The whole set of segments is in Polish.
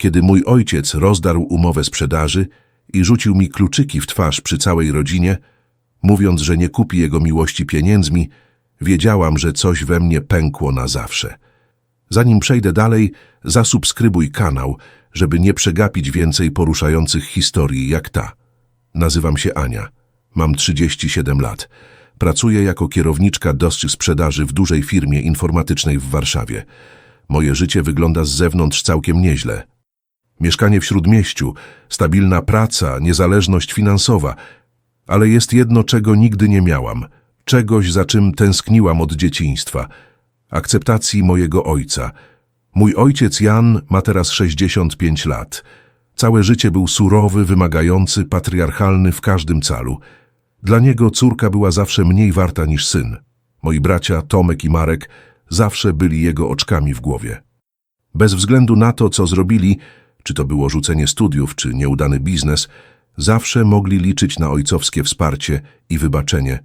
kiedy mój ojciec rozdarł umowę sprzedaży i rzucił mi kluczyki w twarz przy całej rodzinie, mówiąc, że nie kupi jego miłości pieniędzmi, wiedziałam, że coś we mnie pękło na zawsze. Zanim przejdę dalej, zasubskrybuj kanał, żeby nie przegapić więcej poruszających historii jak ta. Nazywam się Ania. Mam 37 lat. Pracuję jako kierowniczka dość sprzedaży w dużej firmie informatycznej w Warszawie. Moje życie wygląda z zewnątrz całkiem nieźle. Mieszkanie w Śródmieściu, stabilna praca, niezależność finansowa. Ale jest jedno, czego nigdy nie miałam. Czegoś, za czym tęskniłam od dzieciństwa. Akceptacji mojego ojca. Mój ojciec Jan ma teraz 65 lat. Całe życie był surowy, wymagający, patriarchalny w każdym calu. Dla niego córka była zawsze mniej warta niż syn. Moi bracia Tomek i Marek zawsze byli jego oczkami w głowie. Bez względu na to, co zrobili, czy to było rzucenie studiów, czy nieudany biznes, zawsze mogli liczyć na ojcowskie wsparcie i wybaczenie.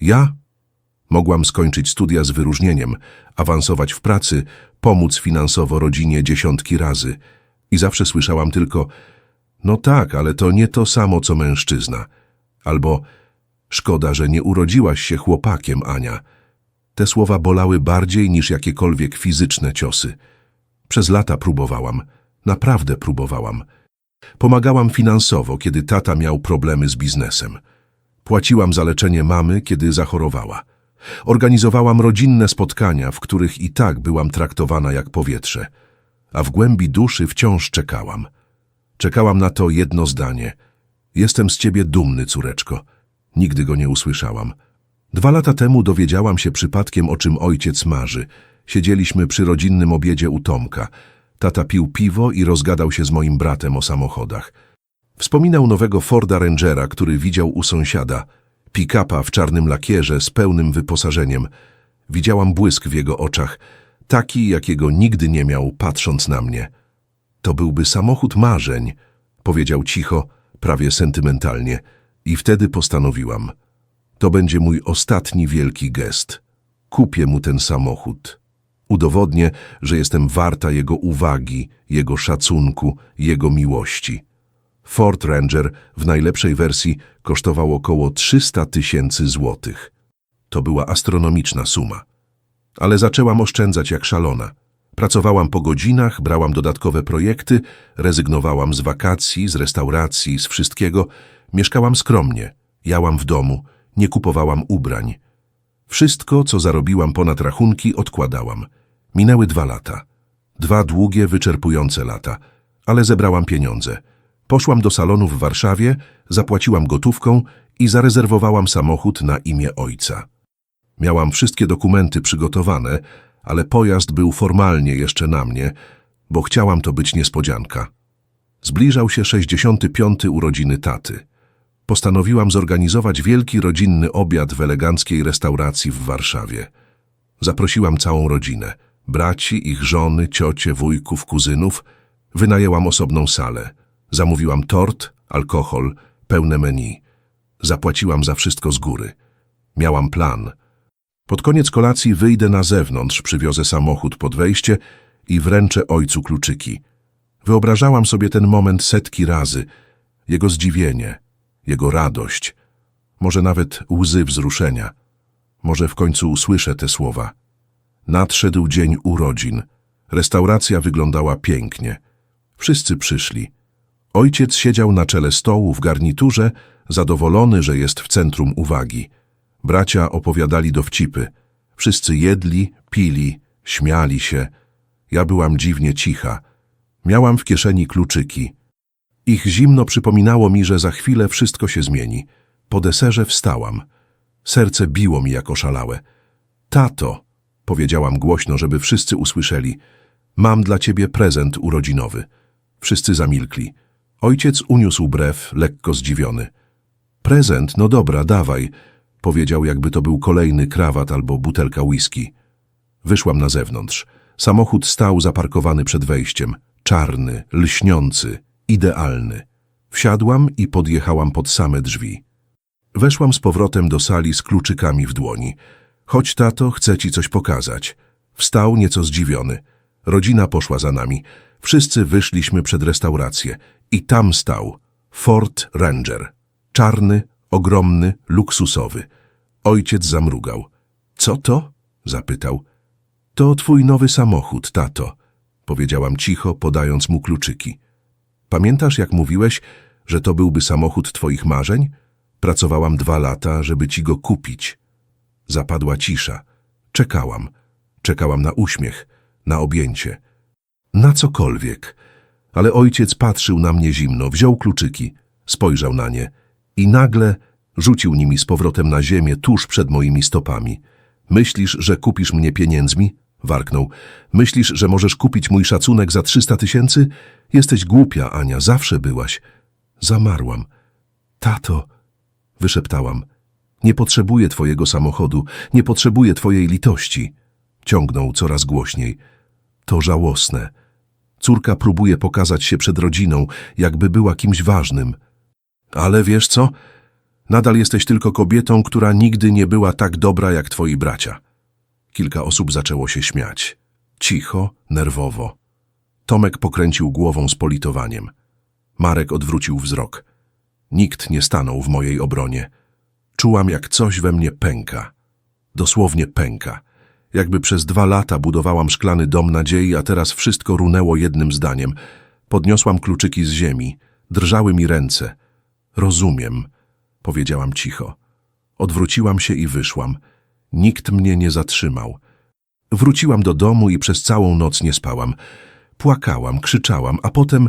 Ja mogłam skończyć studia z wyróżnieniem, awansować w pracy, pomóc finansowo rodzinie dziesiątki razy. I zawsze słyszałam tylko, no tak, ale to nie to samo, co mężczyzna. Albo, szkoda, że nie urodziłaś się chłopakiem, Ania. Te słowa bolały bardziej niż jakiekolwiek fizyczne ciosy. Przez lata próbowałam, naprawdę próbowałam. Pomagałam finansowo, kiedy tata miał problemy z biznesem. Płaciłam za leczenie mamy, kiedy zachorowała. Organizowałam rodzinne spotkania, w których i tak byłam traktowana jak powietrze. A w głębi duszy wciąż czekałam. Czekałam na to jedno zdanie. Jestem z ciebie dumny, córeczko. Nigdy go nie usłyszałam. Dwa lata temu dowiedziałam się przypadkiem, o czym ojciec marzy. Siedzieliśmy przy rodzinnym obiedzie u Tomka. Tata pił piwo i rozgadał się z moim bratem o samochodach. Wspominał nowego Forda Rangera, który widział u sąsiada. Pick-upa w czarnym lakierze z pełnym wyposażeniem. Widziałam błysk w jego oczach, taki, jakiego nigdy nie miał, patrząc na mnie. To byłby samochód marzeń, powiedział cicho, prawie sentymentalnie. I wtedy postanowiłam. To będzie mój ostatni wielki gest. Kupię mu ten samochód. Udowodnię, że jestem warta jego uwagi, jego szacunku, jego miłości. Ford Ranger w najlepszej wersji kosztował około 300 tysięcy złotych. To była astronomiczna suma. Ale zaczęłam oszczędzać jak szalona. Pracowałam po godzinach, brałam dodatkowe projekty, rezygnowałam z wakacji, z restauracji, z wszystkiego. Mieszkałam skromnie, jałam w domu, nie kupowałam ubrań. Wszystko, co zarobiłam ponad rachunki, odkładałam. Minęły dwa lata. Dwa długie, wyczerpujące lata. Ale zebrałam pieniądze. Poszłam do salonu w Warszawie, zapłaciłam gotówką i zarezerwowałam samochód na imię ojca. Miałam wszystkie dokumenty przygotowane, ale pojazd był formalnie jeszcze na mnie, bo chciałam to być niespodzianka. Zbliżał się 65. urodziny taty. Postanowiłam zorganizować wielki rodzinny obiad w eleganckiej restauracji w Warszawie. Zaprosiłam całą rodzinę, braci, ich żony, ciocie, wujków, kuzynów. Wynajęłam osobną salę. Zamówiłam tort, alkohol, pełne menu. Zapłaciłam za wszystko z góry. Miałam plan. Pod koniec kolacji wyjdę na zewnątrz, przywiozę samochód pod wejście i wręczę ojcu kluczyki. Wyobrażałam sobie ten moment setki razy. Jego zdziwienie, jego radość, może nawet łzy wzruszenia. Może w końcu usłyszę te słowa. Nadszedł dzień urodzin. Restauracja wyglądała pięknie. Wszyscy przyszli. Ojciec siedział na czele stołu w garniturze, zadowolony, że jest w centrum uwagi. Bracia opowiadali dowcipy. Wszyscy jedli, pili, śmiali się. Ja byłam dziwnie cicha. Miałam w kieszeni kluczyki. Ich zimno przypominało mi, że za chwilę wszystko się zmieni. Po deserze wstałam. Serce biło mi jak oszalałe. Tato, powiedziałam głośno, żeby wszyscy usłyszeli, mam dla ciebie prezent urodzinowy. Wszyscy zamilkli. Ojciec uniósł brew, lekko zdziwiony. Prezent, no dobra, dawaj, powiedział, jakby to był kolejny krawat albo butelka whisky. Wyszłam na zewnątrz. Samochód stał zaparkowany przed wejściem. Czarny, lśniący, idealny. Wsiadłam i podjechałam pod same drzwi. Weszłam z powrotem do sali z kluczykami w dłoni. Chodź, tato, chcę ci coś pokazać. Wstał nieco zdziwiony. Rodzina poszła za nami. Wszyscy wyszliśmy przed restaurację i tam stał Ford Ranger. Czarny, ogromny, luksusowy. Ojciec zamrugał. Co to? zapytał. To twój nowy samochód, tato, powiedziałam cicho, podając mu kluczyki. Pamiętasz, jak mówiłeś, że to byłby samochód twoich marzeń? Pracowałam dwa lata, żeby ci go kupić. Zapadła cisza. Czekałam. Czekałam na uśmiech, na objęcie. Na cokolwiek. Ale ojciec patrzył na mnie zimno, wziął kluczyki, spojrzał na nie i nagle rzucił nimi z powrotem na ziemię tuż przed moimi stopami. Myślisz, że kupisz mnie pieniędzmi? Warknął. Myślisz, że możesz kupić mój szacunek za trzysta tysięcy? Jesteś głupia, Ania, zawsze byłaś. Zamarłam. Tato, wyszeptałam. Nie potrzebuję twojego samochodu, nie potrzebuję twojej litości. Ciągnął coraz głośniej. To żałosne. Córka próbuje pokazać się przed rodziną, jakby była kimś ważnym. Ale wiesz co? Nadal jesteś tylko kobietą, która nigdy nie była tak dobra jak twoi bracia. Kilka osób zaczęło się śmiać. Cicho, nerwowo. Tomek pokręcił głową z politowaniem. Marek odwrócił wzrok. Nikt nie stanął w mojej obronie. Czułam, jak coś we mnie pęka. Dosłownie pęka. Jakby przez dwa lata budowałam szklany dom nadziei, a teraz wszystko runęło jednym zdaniem. Podniosłam kluczyki z ziemi. Drżały mi ręce. Rozumiem, powiedziałam cicho. Odwróciłam się i wyszłam. Nikt mnie nie zatrzymał. Wróciłam do domu i przez całą noc nie spałam. Płakałam, krzyczałam, a potem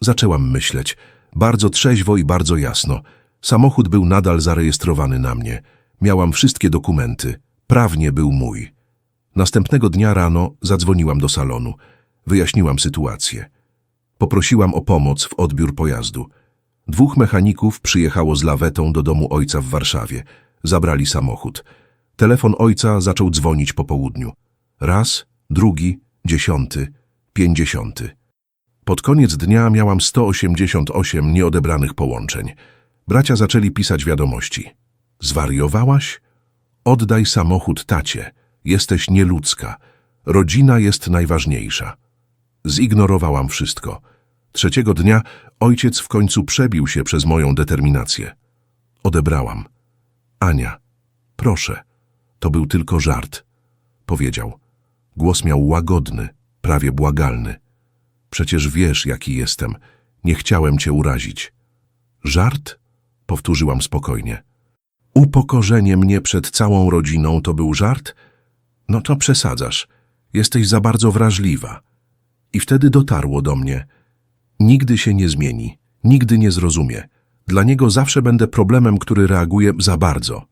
zaczęłam myśleć. Bardzo trzeźwo i bardzo jasno. Samochód był nadal zarejestrowany na mnie. Miałam wszystkie dokumenty. Prawnie był mój. Następnego dnia rano zadzwoniłam do salonu. Wyjaśniłam sytuację. Poprosiłam o pomoc w odbiór pojazdu. Dwóch mechaników przyjechało z lawetą do domu ojca w Warszawie. Zabrali samochód. Telefon ojca zaczął dzwonić po południu. Raz, drugi, dziesiąty, pięćdziesiąty. Pod koniec dnia miałam 188 nieodebranych połączeń. Bracia zaczęli pisać wiadomości. Zwariowałaś? Oddaj samochód tacie. Jesteś nieludzka. Rodzina jest najważniejsza. Zignorowałam wszystko. Trzeciego dnia ojciec w końcu przebił się przez moją determinację. Odebrałam. Ania, proszę, to był tylko żart, powiedział. Głos miał łagodny, prawie błagalny. Przecież wiesz, jaki jestem. Nie chciałem cię urazić. Żart? Powtórzyłam spokojnie. Upokorzenie mnie przed całą rodziną to był żart? No to przesadzasz. Jesteś za bardzo wrażliwa. I wtedy dotarło do mnie. Nigdy się nie zmieni, nigdy nie zrozumie. Dla niego zawsze będę problemem, który reaguje za bardzo.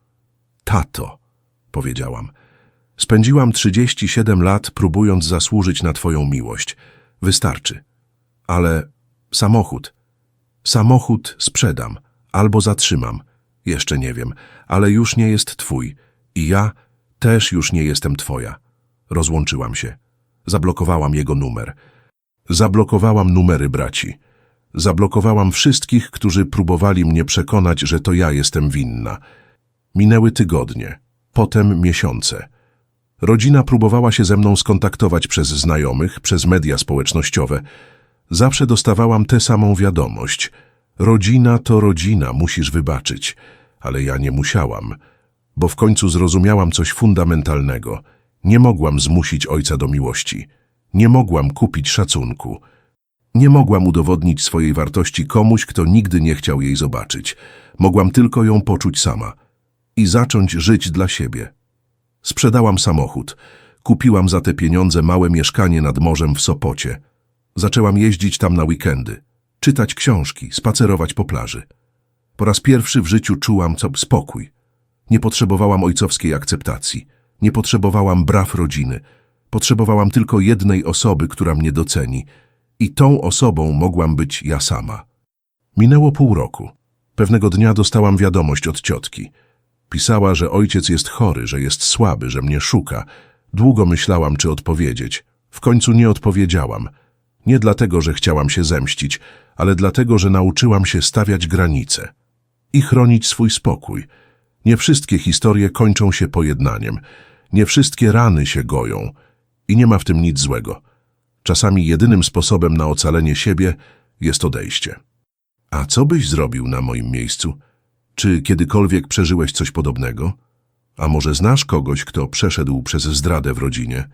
Tato, powiedziałam. Spędziłam 37 lat próbując zasłużyć na twoją miłość. Wystarczy. Ale samochód. Samochód sprzedam albo zatrzymam. Jeszcze nie wiem, ale już nie jest twój. I ja też już nie jestem twoja. Rozłączyłam się. Zablokowałam jego numer. Zablokowałam numery braci. Zablokowałam wszystkich, którzy próbowali mnie przekonać, że to ja jestem winna. Minęły tygodnie, potem miesiące. Rodzina próbowała się ze mną skontaktować przez znajomych, przez media społecznościowe. Zawsze dostawałam tę samą wiadomość. Rodzina to rodzina, musisz wybaczyć. Ale ja nie musiałam, bo w końcu zrozumiałam coś fundamentalnego. Nie mogłam zmusić ojca do miłości. Nie mogłam kupić szacunku. Nie mogłam udowodnić swojej wartości komuś, kto nigdy nie chciał jej zobaczyć. Mogłam tylko ją poczuć sama i zacząć żyć dla siebie. Sprzedałam samochód. Kupiłam za te pieniądze małe mieszkanie nad morzem w Sopocie. Zaczęłam jeździć tam na weekendy, czytać książki, spacerować po plaży. Po raz pierwszy w życiu czułam co spokój. Nie potrzebowałam ojcowskiej akceptacji. Nie potrzebowałam braw rodziny. Potrzebowałam tylko jednej osoby, która mnie doceni. I tą osobą mogłam być ja sama. Minęło pół roku. Pewnego dnia dostałam wiadomość od ciotki. Pisała, że ojciec jest chory, że jest słaby, że mnie szuka. Długo myślałam, czy odpowiedzieć. W końcu nie odpowiedziałam. Nie dlatego, że chciałam się zemścić, ale dlatego, że nauczyłam się stawiać granice i chronić swój spokój. Nie wszystkie historie kończą się pojednaniem. Nie wszystkie rany się goją. I nie ma w tym nic złego. Czasami jedynym sposobem na ocalenie siebie jest odejście. A co byś zrobił na moim miejscu? Czy kiedykolwiek przeżyłeś coś podobnego? A może znasz kogoś, kto przeszedł przez zdradę w rodzinie?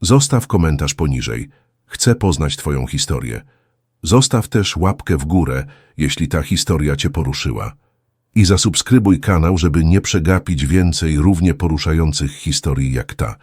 Zostaw komentarz poniżej. Chcę poznać Twoją historię. Zostaw też łapkę w górę, jeśli ta historia Cię poruszyła. I zasubskrybuj kanał, żeby nie przegapić więcej równie poruszających historii jak ta.